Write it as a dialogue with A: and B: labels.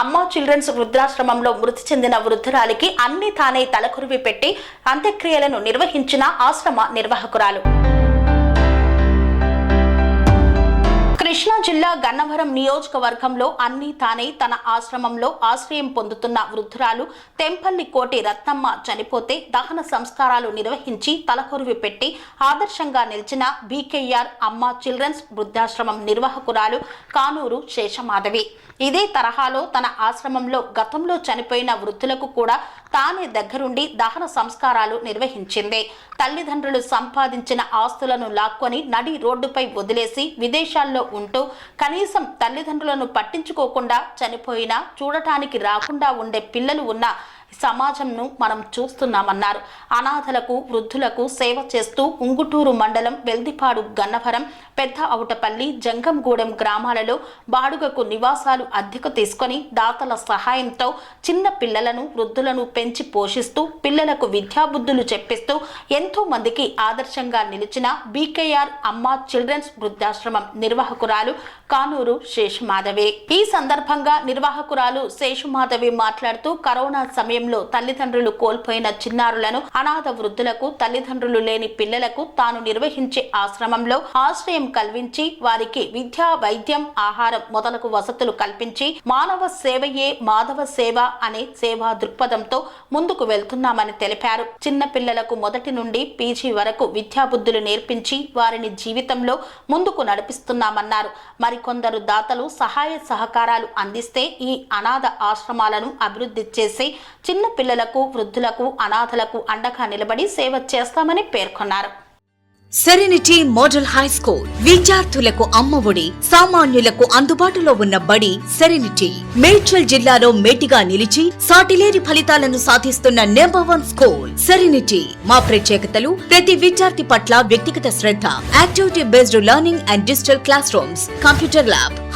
A: అమ్మ చిల్డ్రన్స్ వృద్ధాశ్రమంలో మృతి చెందిన వృద్ధురాలికి అన్ని తానే తలకురివి పెట్టి అంత్యక్రియలను నిర్వహించిన ఆశ్రమ నిర్వాహకురాలు. కృష్ణా జిల్లా గన్నవరం నియోజకవర్గంలో అన్ని తానే తన ఆశ్రమంలో ఆశ్రయం పొందుతున్న వృద్ధురాలు తెంపల్లి కోటి రత్నమ్మ చనిపోతే దహన సంస్కారాలు నిర్వహించి తలకొరివి పెట్టి ఆదర్శంగా నిలిచిన బీకేఆర్ అమ్మ చిల్డ్రన్స్ వృద్ధాశ్రమం నిర్వాహకురాలు కానూరు శేషమాధవి. ఇదే తరహాలో తన ఆశ్రమంలో గతంలో చనిపోయిన వృద్ధులకు కూడా తానే దగ్గరుండి దహన సంస్కారాలు నిర్వహించింది. తల్లిదండ్రులు సంపాదించిన ఆస్తులను లాక్కొని నడి రోడ్డుపై వదిలేసి విదేశాల్లో ఉంటూ కనీసం తల్లిదండ్రులను పట్టించుకోకుండా చనిపోయినా చూడటానికి రాకుండా ఉండే పిల్లలు ఉన్న సమాజంను మనం చూస్తున్నామన్నారు. అనాథలకు వృద్ధులకు సేవ చేస్తూ ఉంగుటూరు మండలం వెల్దిపాడు గన్నవరం పెద్ద అవుటపల్లి జంగంగూడెం గ్రామాలలో బాడుగకు నివాసాలు అద్దెకు తీసుకొని దాతల సహాయంతో చిన్న పిల్లలను వృద్ధులను పెంచి పోషిస్తూ పిల్లలకు విద్యాబుద్ధులు చెప్పిస్తూ ఎంతో మందికి ఆదర్శంగా నిలిచిన బీకేఆర్ అమ్మ చిల్డ్రన్స్ వృద్ధాశ్రమం నిర్వాహకురాలు కానూరు శేషమాధవి. ఈ సందర్భంగా నిర్వాహకురాలు శేషమాధవి మాట్లాడుతూ కరోనా సమయంలో తల్లిదండ్రులు కోల్పోయిన చిన్నారులను అనాథ వృద్ధులకు తల్లిదండ్రులు లేని పిల్లలకు తాను నిర్వహించే ఆశ్రమంలో ఆశ్రయం కల్పించి వారికి విద్య వైద్యం ఆహారం మొదలగు వసతులు కల్పించి మానవ సేవయే మాధవ సేవ అనే సేవా దృక్పథంతో ముందుకు వెళ్తున్నామని తెలిపారు. చిన్న పిల్లలకు మొదటి నుండి పీజీ వరకు విద్యాబుద్ధులు నేర్పించి వారిని జీవితంలో ముందుకు నడిపిస్తున్నామన్నారు. మరికొందరు దాతలు సహాయ సహకారాలు అందిస్తే ఈ అనాథ ఆశ్రమాలను అభివృద్ధి చేసి చిన్న పిల్లలకు వృద్ధులకు అనాథలకు అండగా నిలబడి సేవ చేస్తామని పేర్కొన్నారు.
B: సెరెనిటీ మోడల్ హై స్కూల్ విద్యార్థులకు అమ్మఒడి సామాన్యులకు అందుబాటులో ఉన్న బడి సెరెనిటీ మేడ్చల్ జిల్లాలో మేటిగా నిలిచి సాటిలేని ఫలితాలను సాధిస్తున్న నెంబర్ వన్ స్కూల్ సెరెనిటీ మా ప్రత్యేకతలు ప్రతి విద్యార్థి పట్ల వ్యక్తిగత శ్రద్ధ activity based learning and digital classrooms computer lab